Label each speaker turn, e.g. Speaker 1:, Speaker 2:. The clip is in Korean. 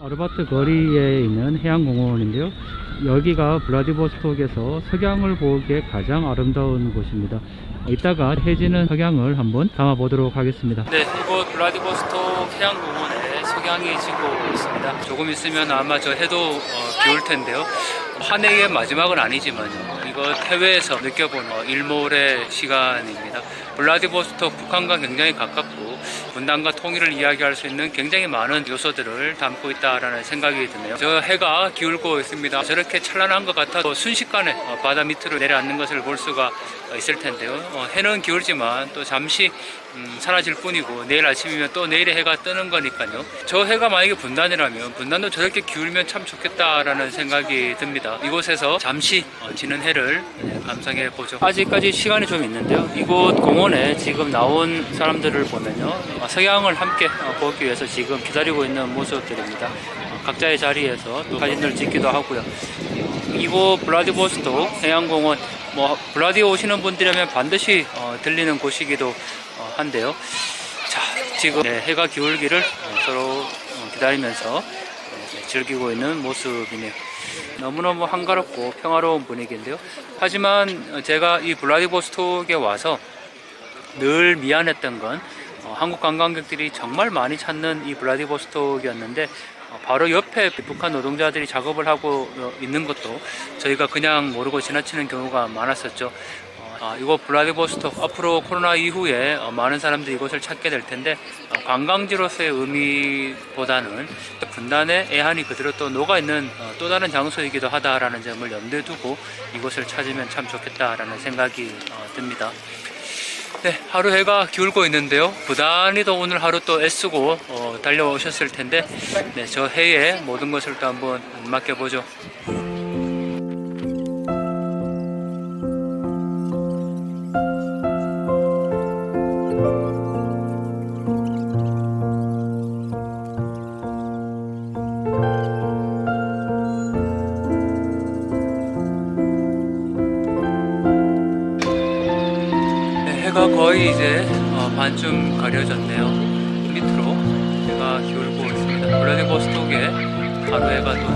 Speaker 1: 아르바트 거리에 있는 해양공원인데요. 여기가 블라디보스톡에서 석양을 보기에 가장 아름다운 곳입니다. 이따가 해지는 석양을 한번 담아보도록 하겠습니다. 네, 이곳 블라디보스톡 해양공원에 석양이 지고 있습니다. 조금 있으면 아마 저 해도 어, 비올 텐데요. 한 해의 마지막은 아니지만요. 이거 해외에서 느껴본 어, 일몰의 시간입니다. 블라디보스톡 북한과 굉장히 가깝고 분단과 통일을 이야기할 수 있는 굉장히 많은 요소들을 담고 있다라는 생각이 드네요. 저 해가 기울고 있습니다. 저렇게 찬란한 것 같아도 순식간에 어, 바다 밑으로 내려앉는 것을 볼 수가 있을 텐데요. 어, 해는 기울지만 또 잠시 음, 사라질 뿐이고 내일 아침이면 또 내일의 해가 뜨는 거니까요. 저 해가 만약에 분단이라면 분단도 저렇게 기울면 참 좋겠다라는 생각이 듭니다. 이곳에서 잠시 어, 지는 해를 네, 감상해 보죠. 아직까지 시간이 좀 있는데요. 이곳 공원에 지금 나온 사람들을 보면요. 어, 석양을 함께 어, 보기 위해서 지금 기다리고 있는 모습들입니다. 어, 각자의 자리에서 또 사진을 찍기도 하고요. 이곳 블라디보스톡 해양공원 뭐 블라디 오시는 분들이라면 반드시 어, 들리는 곳이기도 어, 한데요. 자 지금 네, 해가 기울기를 어, 서로 어, 기다리면서 네, 즐기고 있는 모습이네요. 너무너무 한가롭고 평화로운 분위기인데요. 하지만 어, 제가 이 블라디보스톡에 와서 늘 미안했던 건 어, 한국 관광객들이 정말 많이 찾는 이 블라디보스톡이었는데 어, 바로 옆에 북한 노동자들이 작업을 하고 어, 있는 것도 저희가 그냥 모르고 지나치는 경우가 많았었죠. 어, 아, 이곳 블라디보스톡 앞으로 코로나 이후에 어, 많은 사람들이 이곳을 찾게 될 텐데 어, 관광지로서의 의미보다는 분단의 애환이 그대로 또 녹아 있는 어, 또 다른 장소이기도 하다라는 점을 염두에 두고 이곳을 찾으면 참 좋겠다라는 생각이 어, 듭니다. 네, 하루 해가 기울고 있는데요. 부단히 또 오늘 하루 또 애쓰고 어, 달려오셨을 텐데, 네, 저 해의 모든 것을 또 한번 맡겨보죠. 해가 거의 이제 어, 반쯤 가려졌네요. 밑으로 해가 기울고 있습니다. 블라디보스톡에 하루 해가 또